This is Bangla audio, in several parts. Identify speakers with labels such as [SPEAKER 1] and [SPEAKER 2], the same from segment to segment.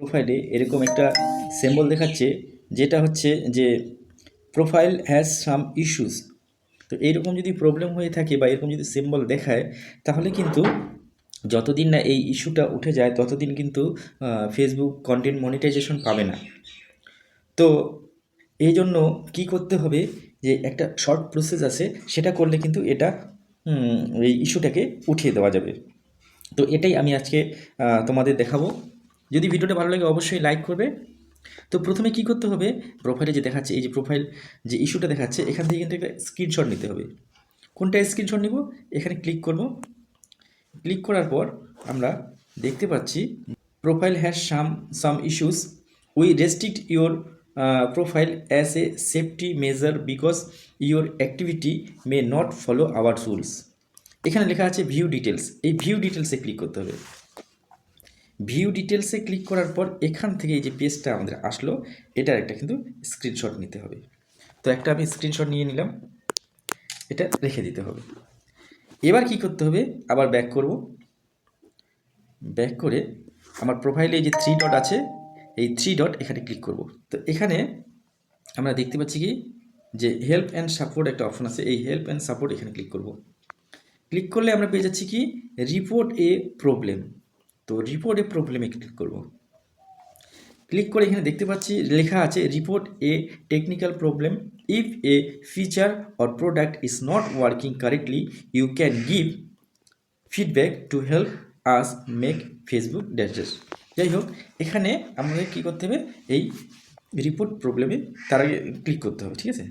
[SPEAKER 1] প্রোফাইলে এরকম একটা সিম্বল দেখাচ্ছে, যেটা হচ্ছে যে প্রোফাইল হ্যাজ সাম ইস্যুস তো এইরকম যদি প্রবলেম হয়ে থাকে বা এরকম যদি সিম্বল দেখায়, তাহলে কিন্তু যতদিন না এই ইস্যুটা উঠে যায়, ততদিন কিন্তু ফেসবুক কন্টেন্ট মনিটাইজেশন পাবে না। তো এই জন্য কী করতে হবে যে একটা শর্ট প্রসেস আছে, সেটা করলে কিন্তু এটা এই ইস্যুটাকে উঠিয়ে দেওয়া যাবে। তো এটাই আমি আজকে তোমাদের দেখাবো। যদি ভিডিওটা ভালো লাগে অবশ্যই লাইক করবে। তো প্রথমে কি করতে হবে? প্রোফাইলে যে দেখাচ্ছে, এই যে প্রোফাইল যে ইস্যুটা দেখাচ্ছে, এখান থেকে কিন্তু একটা স্ক্রিনশট নিতে হবে। কোনটা স্ক্রিনশট নিব? এখানে ক্লিক করব। ক্লিক করার পর আমরা দেখতে পাচ্ছি profile has some some issues we restrict your profile as a safety measure because your activity may not follow our rules এখানে লেখা আছে ভিউ ডিটেলস এই ভিউ ডিটেলসে ক্লিক করতে হবে। ভিউ ডিটেলসে ক্লিক করার পর এখান থেকে এই যে পেজটা আমাদের আসলো, এটার একটা কিন্তু স্ক্রিনশট নিতে হবে। তো একটা আমি স্ক্রিনশট নিয়ে নিলাম, এটা রেখে দিতে হবে। এবার কি করতে হবে? আবার ব্যাক করব। ব্যাক করে আমার প্রোফাইলে যে থ্রি ডট আছে, এই থ্রি ডট এখানে ক্লিক করব। তো এখানে আমরা দেখতে পাচ্ছি কি? যে হেল্প অ্যান্ড সাপোর্ট একটা অপশন আছে, এই হেল্প অ্যান্ড সাপোর্ট এখানে ক্লিক করব। ক্লিক করলে আমরা পেয়ে যাচ্ছি কি? রিপোর্ট এ প্রবলেম তো রিপোর্ট প্রবলেমে ক্লিক করব। ক্লিক করে এখানে দেখতে পাচ্ছি, লেখা আছে report a technical problem if a feature or product is not working correctly you can give feedback to help us make Facebook ড্যাশেস যাই হোক, এখানে আমাদের কী করতে হবে? এই রিপোর্ট প্রবলেমে তার আগে ক্লিক করতে হবে, ঠিক আছে?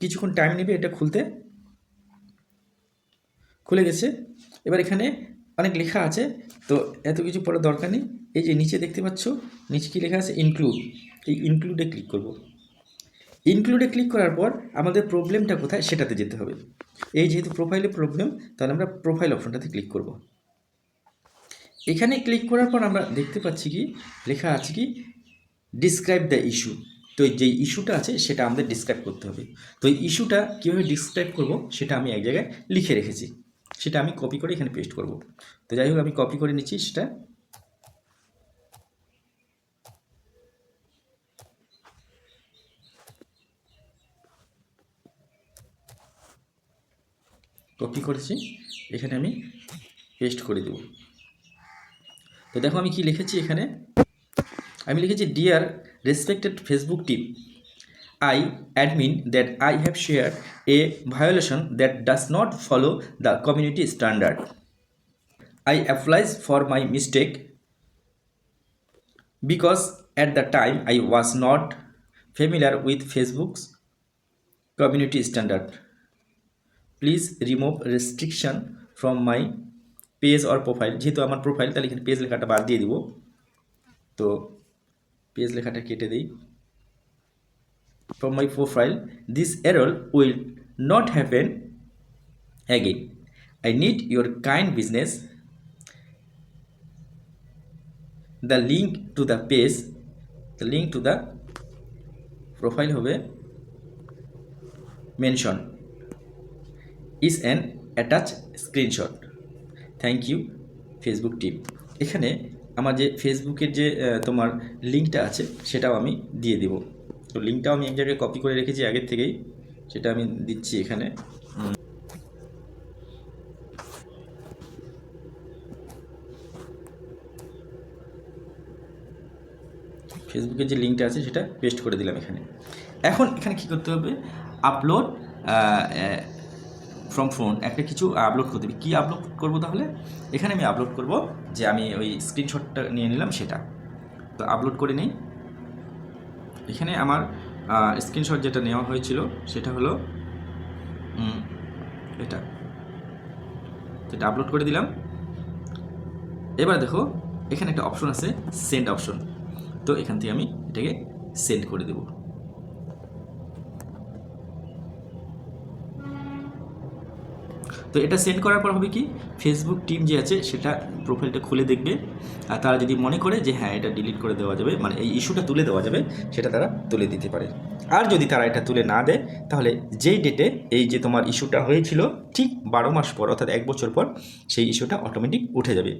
[SPEAKER 1] কিছুক্ষণ টাইম নেবে এটা খুলতে। খুলে গেছে। এবার এখানে অনেক লেখা আছে তো এত কিছু পড়ার দরকার নেই। এই যে নিচে দেখতে পাচ্ছ, নিচে কি লেখা আছে? ইনক্লুড এই ইনক্লুডে ক্লিক করব। ইনক্লুডে ক্লিক করার পর আমাদের প্রবলেমটা কোথায়? সেটাতে যেতে হবে। এই যেহেতু প্রোফাইলে প্রবলেম তাহলে আমরা প্রোফাইল অপশনটাতে ক্লিক করব। এখানে ক্লিক করার পর আমরা দেখতে পাচ্ছি কি? লেখা আছে কি? ডিসক্রাইব দ্য ইস্যু তো যে ইস্যুটা আছে, সেটা আমাদের ডিসক্রাইব করতে হবে। তো ইস্যুটা কীভাবে ডিসক্রাইব করব? সেটা আমি এক জায়গায় লিখে রেখেছি। সেটা আমি কপি করে এখানে পেস্ট করব। তো যাই হোক, আমি কপি করে নিচ্ছি সেটা। কপি করেছি। এখানে আমি পেস্ট করে দেব। তো দেখো আমি কি লিখেছি এখানে? আমি লিখেছি dear respected Facebook team I admit that I have shared a violation that does not follow the community standard. I apologize for my mistake because at the time I was not familiar with Facebook's community standard. Please remove restriction from my page or profile যেহেতু আমার প্রোফাইল তাহলে এখানে পেজ লেখাটা বাদ দিয়ে দিব তো পেজ লেখাটা কেটে দিই from my profile this error will not happen again i need your kind business the link to the page the link to the profile হবে mention is an attached screenshot thank you Facebook team এখানে আমার যে ফেসবুকের যে তোমার লিঙ্কটা আছে সেটাও আমি দিয়ে দেব তো লিঙ্কটাও আমি এক জায়গায় কপি করে রেখেছি আগের থেকেই, সেটা আমি দিচ্ছি এখানে। ফেসবুকের যে লিঙ্কটা আছে, সেটা পেস্ট করে দিলাম এখানে। এখন এখানে কি করতে হবে? আপলোড ফ্রম ফোন একটা কিছু আপলোড করতে হবে। কী আপলোড করব তাহলে? এখানে আমি আপলোড করব যে আমি ওই স্ক্রিনশটটা নিয়ে নিলাম, সেটা। তো আপলোড করে নিই। এখানে আমার স্ক্রিনশট যেটা নেওয়া হয়েছিল, সেটা হলো এটা। এটা আপলোড করে দিলাম। এবার দেখো, এখানে একটা অপশন আছে সেন্ড অপশন তো এখান থেকে আমি এটাকে সেন্ড করে দেবো। তো এটা সেন্ড করার পর হবে কি? ফেসবুক টিম যে আছে, সেটা প্রোফাইলটা খুলে দেখবে। আর তারা যদি মনে করে যে হ্যাঁ এটা ডিলিট করে দেওয়া যাবে মানে এই ইস্যুটা তুলে দেওয়া যাবে, সেটা তারা তুলে দিতে পারে। আর যদি তারা এটা তুলে না দেয়, তাহলে যেই ডেটে এই যে তোমার ইস্যুটা হয়েছিল, ঠিক বারো মাস পর, অর্থাৎ এক বছর পর, সেই ইস্যুটা অটোমেটিক উঠে যাবে।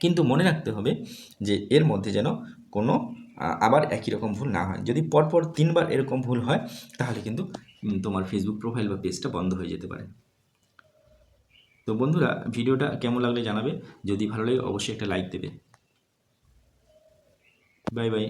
[SPEAKER 1] কিন্তু মনে রাখতে হবে যে, এর মধ্যে যেন কোনো আবার একই রকম ভুল না হয়। যদি পরপর তিনবার এরকম ভুল হয়, তাহলে কিন্তু তোমার ফেসবুক প্রোফাইল বা পেজটা বন্ধ হয়ে যেতে পারে। তো বন্ধুরা, ভিডিওটা কেমন লাগলে জানাবে? যদি ভালো লাগে, অবশ্যই একটা লাইক দেবে। Bye bye